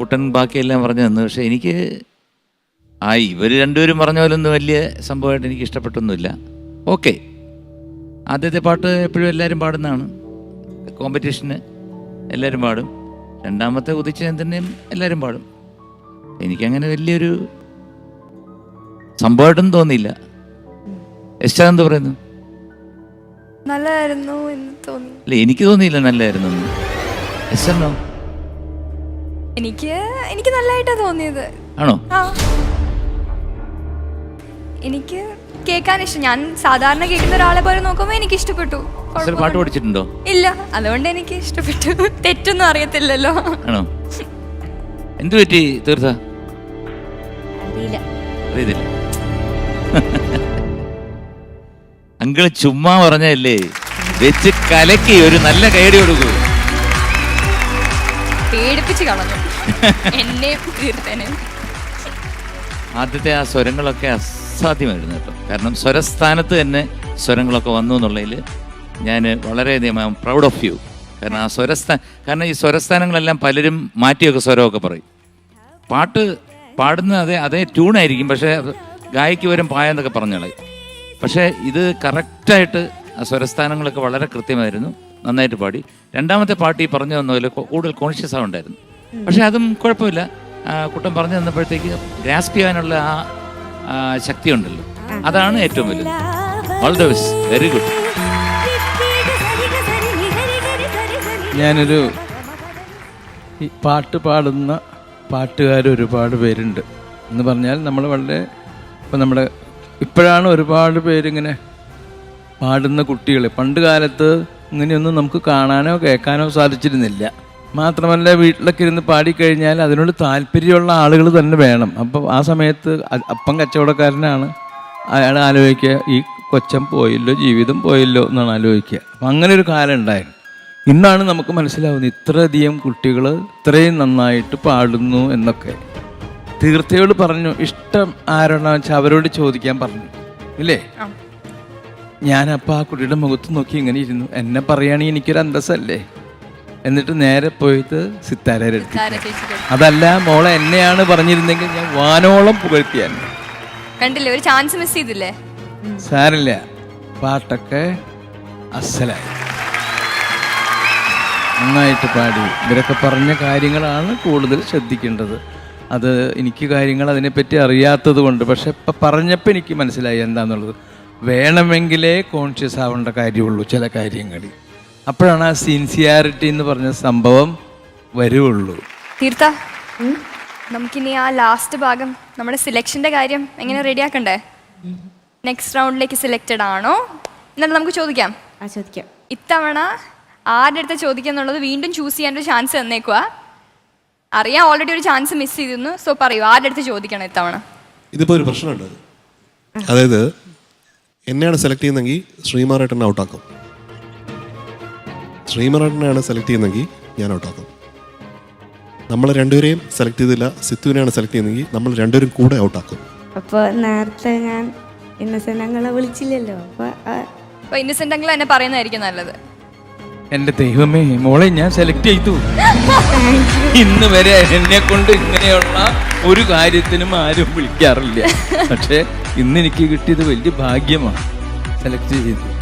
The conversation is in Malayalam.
കുട്ടൻ ബാക്കിയെല്ലാം പറഞ്ഞു തന്നു. പക്ഷേ എനിക്ക് ആ ഇവർ രണ്ടുപേരും പറഞ്ഞ പോലൊന്നും വലിയ സംഭവമായിട്ട് എനിക്ക് ഇഷ്ടപ്പെട്ടൊന്നുമില്ല. ഓക്കെ. ആദ്യത്തെ പാട്ട് എപ്പോഴും എല്ലാവരും പാടുന്നതാണ്. കോമ്പറ്റീഷന് എല്ലാവരും പാടും. രണ്ടാമത്തെ ഉദിച്ച തന്നെയും എല്ലാവരും പാടും. എനിക്കങ്ങനെ വലിയൊരു സംഭവമായിട്ടൊന്നും തോന്നിയില്ല. എസ്റ്റാ എന്ത് പറയുന്നു. നല്ലതായിരുന്നു എന്ന് തോന്നി. അല്ല എനിക്ക് തോന്നിയില്ല നല്ലായിരുന്നു എസ്റ്റാണോ എനിക്ക് എനിക്ക് നല്ലതായിട്ടാ തോന്നിയത്. ആണോ? ആ. എനിക്ക് കേൾക്കാൻ ഇഷ്ടം. ഞാൻ സാധാരണ കേൾക്കുന്ന ഒരാളെ പോലെ നോക്കുമ്പോൾ എനിക്ക് ഇഷ്ടപ്പെട്ടു കുഴപ്പമൊന്നും- പാട്ട് പഠിച്ചിട്ടുണ്ടോ? ഇല്ല. അതുകൊണ്ട് എനിക്ക് ഇഷ്ടപ്പെട്ടു തെറ്റൊന്നും അറിയത്തില്ലല്ലോ. ആണോ? എന്തു പറ്റി തീർത്ത അറിയില്ല. അറിയത്തില്ല. അങ്കിൾ ചുമ്മാ പറഞ്ഞല്ലേ വെച്ച് കലക്കി ഒരു നല്ല കൈയടി കൊടുക്കൂ. പേടിപ്പിച്ച് കളഞ്ഞു. എന്നെ തീർത്തേനെ ആദ്യത്തെ ആ സ്വരങ്ങളൊക്കെ അസാധ്യമായിരുന്നു കേട്ടോ. കാരണം സ്വരസ്ഥാനത്ത് തന്നെ സ്വരങ്ങളൊക്കെ വന്നു എന്നുള്ളതിൽ ഞാൻ വളരെയധികം I am proud of you. കാരണം ആ സ്വരസ്ഥാ കാരണം ഈ സ്വരസ്ഥാനങ്ങളെല്ലാം പലരും മാറ്റിയൊക്കെ സ്വരമൊക്കെ പറയും. പാട്ട് പാടുന്ന അതേ അതേ ട്യൂണായിരിക്കും പക്ഷേ ഗായക്ക് വരും പായെന്നൊക്കെ പറഞ്ഞോളെ പക്ഷേ ഇത് കറക്റ്റായിട്ട് ആ സ്വരസ്ഥാനങ്ങളൊക്കെ വളരെ കൃത്യമായിരുന്നു. നന്നായിട്ട് പാടി. രണ്ടാമത്തെ പാട്ട് ഈ പറഞ്ഞു തന്നതിൽ കൂടുതൽ കോൺഷ്യസ് ആവുണ്ടായിരുന്നു പക്ഷെ അതും കുഴപ്പമില്ല. കുട്ടം കുട്ടൻ പറഞ്ഞു തന്നപ്പോഴത്തേക്ക് ഗ്രാസ്പ് ചെയ്യാനുള്ള ആ ആ, ശക്തി ഉണ്ടല്ലോ അതാണ് ഏറ്റവും വലുത്. All the best very good ഞാനൊരു ഈ പാട്ട് പാടുന്ന പാട്ടുകാർ ഒരുപാട് പേരുണ്ട്. എന്ന് പറഞ്ഞാൽ നമ്മൾ വളരെ ഇപ്പം നമ്മുടെ ഇപ്പോഴാണ് ഒരുപാട് പേരിങ്ങനെ പാടുന്ന കുട്ടികൾ. പണ്ട് കാലത്ത് ഇങ്ങനെയൊന്നും നമുക്ക് കാണാനോ കേൾക്കാനോ സാധിച്ചിരുന്നില്ല. മാത്രമല്ല വീട്ടിലൊക്കെ ഇരുന്ന് പാടിക്കഴിഞ്ഞാൽ അതിനോട് താല്പര്യമുള്ള ആളുകൾ തന്നെ വേണം. അപ്പം ആ സമയത്ത് അപ്പം കച്ചവടക്കാരനാണ്. അയാൾ ആലോചിക്കുക ഈ കൊച്ചം പോയല്ലോ ജീവിതം പോയല്ലോ എന്നാണ് ആലോചിക്കുക. അപ്പം അങ്ങനെ ഒരു കാലം ഉണ്ടായിരുന്നു ഇന്നാണ് നമുക്ക് മനസ്സിലാവുന്നത് ഇത്രയധികം കുട്ടികൾ ഇത്രയും നന്നായിട്ട് പാടുന്നു എന്നൊക്കെ. തീർത്ഥയോട് പറഞ്ഞു ഇഷ്ടം ആരാണെന്ന് വെച്ചാൽ അവരോട് ചോദിക്കാൻ പറഞ്ഞു. ഇല്ലേ. ഞാനപ്പോൾ ആ കുട്ടിയുടെ മുഖത്ത് നോക്കി ഇങ്ങനെ ഇരുന്നു. എന്നെ പറയുകയാണെങ്കിൽ എനിക്കൊരു അന്തസ്സല്ലേ? എന്നിട്ട് നേരെ പോയിട്ട് സിത്താരയുടെ അടുത്ത് അതല്ല മോളെ എന്നെയാണ് പറഞ്ഞിരുന്നെങ്കിൽ ഞാൻ വാനോളം പുകഴ്ത്തിയാൻ. കണ്ടില്ലേ? ഒരു ചാൻസ് മിസ് ചെയ്തില്ലേ? സാരില്ല. പാട്ടൊക്കെ അസലായി. നന്നായിട്ട് പാടി. ഇവരൊക്കെ പറഞ്ഞ കാര്യങ്ങളാണ് കൂടുതൽ ശ്രദ്ധിക്കേണ്ടത്. അത് എനിക്ക് കാര്യങ്ങൾ അതിനെപ്പറ്റി അറിയാത്തത് കൊണ്ട്. പക്ഷെ ഇപ്പം പറഞ്ഞപ്പോൾ എനിക്ക് മനസ്സിലായി എന്താണെന്നുള്ളത് വേണമെങ്കിലേ കോൺഷ്യസ് ആവേണ്ട കാര്യമുള്ളൂ ചില കാര്യങ്ങളിൽ. അപ്പോഴാണ് ആ സിൻസിയാരിറ്റി എന്ന് പറഞ്ഞ സംഭവം വരുള്ളൂ തീർത്ഥ നമുക്കിനി ആ ലാസ്റ്റ് ഭാഗം നമ്മുടെ സിലക്ഷന്റെ കാര്യം എങ്ങനെ റെഡിയാക്കണ്ടേ നെക്സ്റ്റ് റൗണ്ടിലേക്ക് സെലക്റ്റഡ് ആണോ? എന്നിട്ട് നമുക്ക് ചോദിക്കാം. ആ ചോദിക്കാം. ഇത്തവണ ആരുടെ അടുത്ത് ചോദിക്കുക എന്നുള്ളത് വീണ്ടും ചൂസ് ചെയ്യാൻ ഒരു ചാൻസ് തന്നേക്കുക അറിയാം ഓൾറെഡി ഒരു ചാൻസ് മിസ് ചെയ്തിരുന്നു. സോ പറയൂ ആരുടെ അടുത്ത് ചോദിക്കണം ഇത്തവണ? ഇതിപ്പോ ഒരു പ്രശ്നമുണ്ട്. അതായത് എന്നെയാണ് സെലക്ട് ചെയ്യുന്നതെങ്കിൽ ശ്രീമാറേട്ടനെ ഔട്ടാക്കും ശ്രീമാറേട്ടനെയാണ് സെലക്ട് ചെയ്യുന്നതെങ്കിൽ ഞാൻ ഔട്ടാക്കും നമ്മൾ രണ്ടുപേരെയും സെലക്ട് ചെയ്തില്ല. സിത്തുവിനെയാണ് സെലക്ട് ചെയ്യുന്നതെങ്കിൽ നമ്മൾ രണ്ടുപേരും കൂടെ ഔട്ടാക്കും അപ്പോൾ നേരത്തെ ഞാൻ ഇന്നസെന്റ് അങ്ങളെ വിളിച്ചില്ലല്ലോ. അപ്പോൾ ഇന്നസെന്റ് ഇന്നസെന്റ് എന്നെ പറയുന്നതായിരിക്കും നല്ലത്. എന്റെ ദൈവമേ മോളെ ഞാൻ സെലക്ട് ചെയ്തു. ഇന്ന് വരെ എന്നെ കൊണ്ട് ഇങ്ങനെയുള്ള ഒരു കാര്യത്തിനും ആരും വിളിക്കാറില്ല. പക്ഷെ ഇന്ന് എനിക്ക് കിട്ടിയത് വലിയ ഭാഗ്യമാണ്. സെലക്ട് ചെയ്തു.